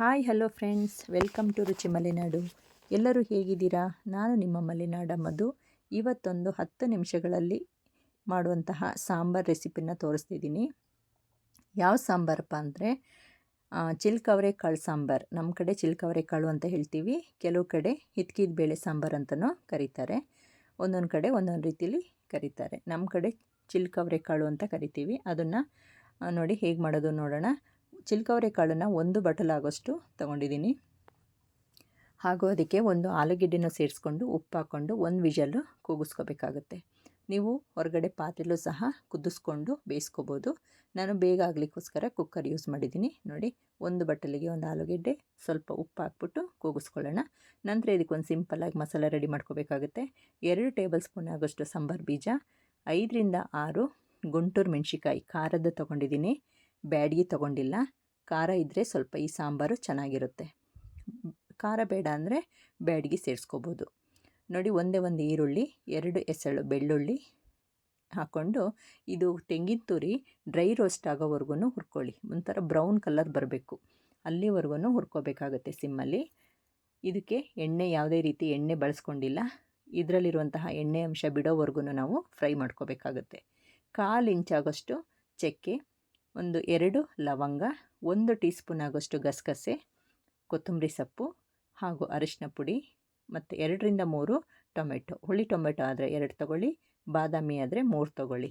Hi hello friends welcome to Ruchi Malenadu ಎಲ್ಲರೂ ಹೇಗಿದ್ದೀರಾ? ನಾನು ನಿಮ್ಮ ಮಲೆನಾಡ ಮಧು. ಇವತ್ತೊಂದು ಹತ್ತು ನಿಮಿಷಗಳಲ್ಲಿ ಮಾಡುವಂತಹ ಸಾಂಬಾರ್ ರೆಸಿಪಿನ ತೋರಿಸ್ತಿದ್ದೀನಿ. ಯಾವ ಸಾಂಬಾರಪ್ಪ ಅಂದರೆ ಚಿಲ್ಕವರೆ ಕಾಳು ಸಾಂಬಾರು. ನಮ್ಮ ಕಡೆ ಚಿಲ್ಕವರೆ ಕಾಳು ಅಂತ ಹೇಳ್ತೀವಿ. ಕೆಲವು ಕಡೆ ಹಿತ್ಕಿದ ಬೇಳೆ ಸಾಂಬಾರು ಅಂತಲೂ ಕರೀತಾರೆ. ಒಂದೊಂದು ಕಡೆ ಒಂದೊಂದು ರೀತಿಯಲ್ಲಿ ಕರೀತಾರೆ. ನಮ್ಮ ಕಡೆ ಚಿಲ್ಕವರೆ ಕಾಳು ಅಂತ ಕರಿತೀವಿ. ಅದನ್ನು ನೋಡಿ ಹೇಗೆ ಮಾಡೋದು ನೋಡೋಣ. ಚಿಲ್ಕವರೆ ಕಾಳನ್ನು ಒಂದು ಬಟಲಾಗೋಷ್ಟು ತೊಗೊಂಡಿದ್ದೀನಿ. ಹಾಗೂ ಅದಕ್ಕೆ ಒಂದು ಆಲೂಗೆಡ್ಡೆನ ಸೇರಿಸ್ಕೊಂಡು ಉಪ್ಪು ಹಾಕ್ಕೊಂಡು ಒಂದು ವಿಷಲ್ಲು ಕೂಗಿಸ್ಕೋಬೇಕಾಗುತ್ತೆ. ನೀವು ಹೊರಗಡೆ ಪಾತ್ರೆಲೂ ಸಹ ಕುದಿಸ್ಕೊಂಡು ಬೇಯಿಸ್ಕೋಬೋದು. ನಾನು ಬೇಗ ಆಗಲಿಕ್ಕೋಸ್ಕರ ಕುಕ್ಕರ್ ಯೂಸ್ ಮಾಡಿದ್ದೀನಿ. ನೋಡಿ, ಒಂದು ಬಟ್ಟಲಿಗೆ ಒಂದು ಆಲೂಗೆಡ್ಡೆ, ಸ್ವಲ್ಪ ಉಪ್ಪು ಹಾಕ್ಬಿಟ್ಟು ಕೂಗಿಸ್ಕೊಳ್ಳೋಣ. ನಂತರ ಇದಕ್ಕೆ ಒಂದು ಸಿಂಪಲ್ಲಾಗಿ ಮಸಾಲೆ ರೆಡಿ ಮಾಡ್ಕೋಬೇಕಾಗುತ್ತೆ. ಎರಡು ಟೇಬಲ್ ಸ್ಪೂನ್ ಆಗೋಷ್ಟು ಸಾಂಬಾರು ಬೀಜ, ಐದರಿಂದ ಆರು ಗುಂಟೂರು ಮೆಣಸಿಕಾಯಿ ಖಾರದ ತೊಗೊಂಡಿದ್ದೀನಿ. ಬ್ಯಾಡ್ಗಿ ತಗೊಂಡಿಲ್ಲ. ಖಾರ ಇದ್ದರೆ ಸ್ವಲ್ಪ ಈ ಸಾಂಬಾರು ಚೆನ್ನಾಗಿರುತ್ತೆ. ಖಾರ ಬೇಡ ಅಂದರೆ ಬ್ಯಾಡ್ಗಿ ಸೇರಿಸ್ಕೋಬೋದು. ನೋಡಿ ಒಂದೇ ಒಂದು ಈರುಳ್ಳಿ, ಎರಡು ಎಸಳು ಬೆಳ್ಳುಳ್ಳಿ ಹಾಕ್ಕೊಂಡು ಇದು ತೆಂಗಿನ ತುರಿ ಡ್ರೈ ರೋಸ್ಟ್ ಆಗೋವರೆಗೂ ಹುರ್ಕೊಳ್ಳಿ. ಒಂಥರ ಬ್ರೌನ್ ಕಲರ್ ಬರಬೇಕು. ಅಲ್ಲಿವರೆಗೂ ಹುರ್ಕೋಬೇಕಾಗತ್ತೆ ಸಿಮ್ಮಲ್ಲಿ. ಇದಕ್ಕೆ ಎಣ್ಣೆ ಯಾವುದೇ ರೀತಿ ಎಣ್ಣೆ ಬಳಸ್ಕೊಂಡಿಲ್ಲ. ಇದರಲ್ಲಿರುವಂತಹ ಎಣ್ಣೆ ಅಂಶ ಬಿಡೋವರೆಗೂ ನಾವು ಫ್ರೈ ಮಾಡ್ಕೋಬೇಕಾಗತ್ತೆ. ಕಾಲು ಇಂಚಾಗೋಷ್ಟು ಚಕ್ಕೆ ಒಂದು ಎರಡು ಲವಂಗ, ಒಂದು ಟೀ ಸ್ಪೂನ್ ಆಗೋಷ್ಟು ಗಸಗಸೆ, ಕೊತ್ತಂಬರಿ ಸೊಪ್ಪು ಹಾಗೂ ಅರಿಶಿನ ಪುಡಿ ಮತ್ತು ಎರಡರಿಂದ ಮೂರು ಟೊಮೆಟೊ. ಹುಳಿ ಟೊಮೆಟೊ ಆದರೆ ಎರಡು ತಗೊಳ್ಳಿ, ಬಾದಾಮಿ ಆದರೆ ಮೂರು ತಗೊಳ್ಳಿ.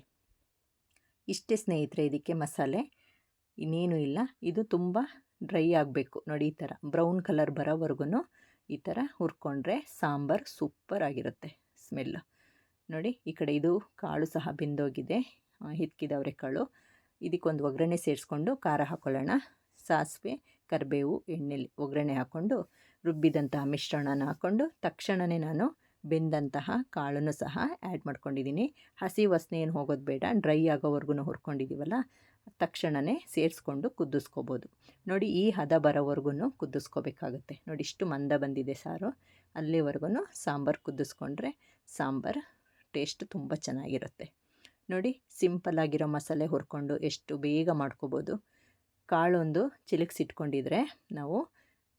ಇಷ್ಟೇ ಸ್ನೇಹಿತರೆ, ಇದಕ್ಕೆ ಮಸಾಲೆ ಇನ್ನೇನು ಇಲ್ಲ. ಇದು ತುಂಬ ಡ್ರೈ ಆಗಬೇಕು ನೋಡಿ ಈ ಥರ. ಬ್ರೌನ್ ಕಲರ್ ಬರೋವರೆಗೂ ಈ ಥರ ಹುರ್ಕೊಂಡ್ರೆ ಸಾಂಬಾರು ಸೂಪರ್ ಆಗಿರುತ್ತೆ ಸ್ಮೆಲ್ಲು. ನೋಡಿ ಈ ಕಡೆ ಇದು ಕಾಳು ಸಹ ಬೆಂದೋಗಿದೆ. ಹಿತ್ಕಿದವ್ರೆ ಕಾಳು. ಇದಕ್ಕೊಂದು ಒಗ್ಗರಣೆ ಸೇರಿಸ್ಕೊಂಡು ಖಾರ ಹಾಕ್ಕೊಳ್ಳೋಣ ಸಾಸಿವೆ, ಕರಿಬೇವು, ಎಣ್ಣೆಲಿ ಒಗ್ಗರಣೆ ಹಾಕ್ಕೊಂಡು ರುಬ್ಬಿದಂತಹ ಮಿಶ್ರಣನ ಹಾಕ್ಕೊಂಡು ತಕ್ಷಣವೇ ನಾನು ಬೆಂದಂತಹ ಕಾಳನ್ನು ಸಹ ಆ್ಯಡ್ ಮಾಡ್ಕೊಂಡಿದ್ದೀನಿ. ಹಸಿ ವಾಸನೆ ಏನು ಹೋಗೋದು ಬೇಡ, ಡ್ರೈ ಆಗೋವರೆಗೂ ಹುರ್ಕೊಂಡಿದ್ದೀವಲ್ಲ ತಕ್ಷಣವೇ ಸೇರಿಸ್ಕೊಂಡು ಕುದಿಸ್ಕೋಬೋದು. ನೋಡಿ, ಈ ಹದ ಬರೋವರೆಗೂ ಕುದಿಸ್ಕೋಬೇಕಾಗುತ್ತೆ. ನೋಡಿ, ಇಷ್ಟು ಮಂದ ಬಂದಿದೆ ಸಾರು. ಅಲ್ಲಿವರೆಗೂ ಸಾಂಬಾರು ಕುದ್ದಿಸ್ಕೊಂಡ್ರೆ ಸಾಂಬಾರು ಟೇಸ್ಟ್ ತುಂಬ ಚೆನ್ನಾಗಿರುತ್ತೆ. ನೋಡಿ ಸಿಂಪಲ್ಲಾಗಿರೋ ಮಸಾಲೆ ಹುರ್ಕೊಂಡು ಎಷ್ಟು ಬೇಗ ಮಾಡ್ಕೋಬೋದು. ಕಾಳೊಂದು ಚಿಲುಕ್ಸಿಟ್ಕೊಂಡಿದ್ರೆ ನಾವು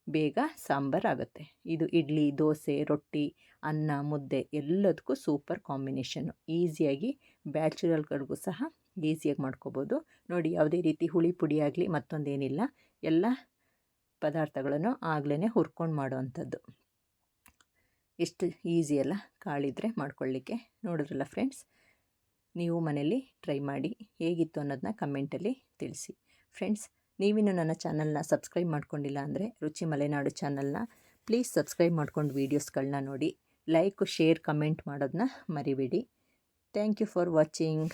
ಬೇಗ ಸಾಂಬಾರು ಆಗುತ್ತೆ. ಇದು ಇಡ್ಲಿ, ದೋಸೆ, ರೊಟ್ಟಿ, ಅನ್ನ, ಮುದ್ದೆ ಎಲ್ಲದಕ್ಕೂ ಸೂಪರ್ ಕಾಂಬಿನೇಷನ್ನು. ಈಸಿಯಾಗಿ ಬ್ಯಾಚುರಲ್ಗಳಿಗೂ ಸಹ ಈಸಿಯಾಗಿ ಮಾಡ್ಕೋಬೋದು. ನೋಡಿ, ಯಾವುದೇ ರೀತಿ ಹುಳಿ ಪುಡಿ ಆಗಲಿ ಮತ್ತೊಂದೇನಿಲ್ಲ. ಎಲ್ಲ ಪದಾರ್ಥಗಳನ್ನು ಆಗಲೇ ಹುರ್ಕೊಂಡು ಮಾಡೋವಂಥದ್ದು. ಎಷ್ಟು ಈಸಿ ಅಲ್ಲ, ಕಾಳಿದ್ರೆ ಮಾಡ್ಕೊಳ್ಳಿಕ್ಕೆ ನೋಡಿದ್ರಲ್ಲ ಫ್ರೆಂಡ್ಸ್ ನೀವು ಮನೇಲಿ ಟ್ರೈ ಮಾಡಿ ಹೇಗಿತ್ತು ಅನ್ನೋದನ್ನ ಕಮೆಂಟಲ್ಲಿ ತಿಳಿಸಿ. ಫ್ರೆಂಡ್ಸ್, ನೀವಿನ್ನು ನನ್ನ ಚಾನಲ್ನ ಸಬ್ಸ್ಕ್ರೈಬ್ ಮಾಡ್ಕೊಂಡಿಲ್ಲ ಅಂದರೆ ರುಚಿ ಮಲೆನಾಡು ಚಾನಲ್ನ ಪ್ಲೀಸ್ ಸಬ್ಸ್ಕ್ರೈಬ್ ಮಾಡ್ಕೊಂಡು ವೀಡಿಯೋಸ್ಗಳನ್ನ ನೋಡಿ. ಲೈಕ್, ಶೇರ್, ಕಮೆಂಟ್ ಮಾಡೋದನ್ನ ಮರಿಬೇಡಿ. Thank you for watching.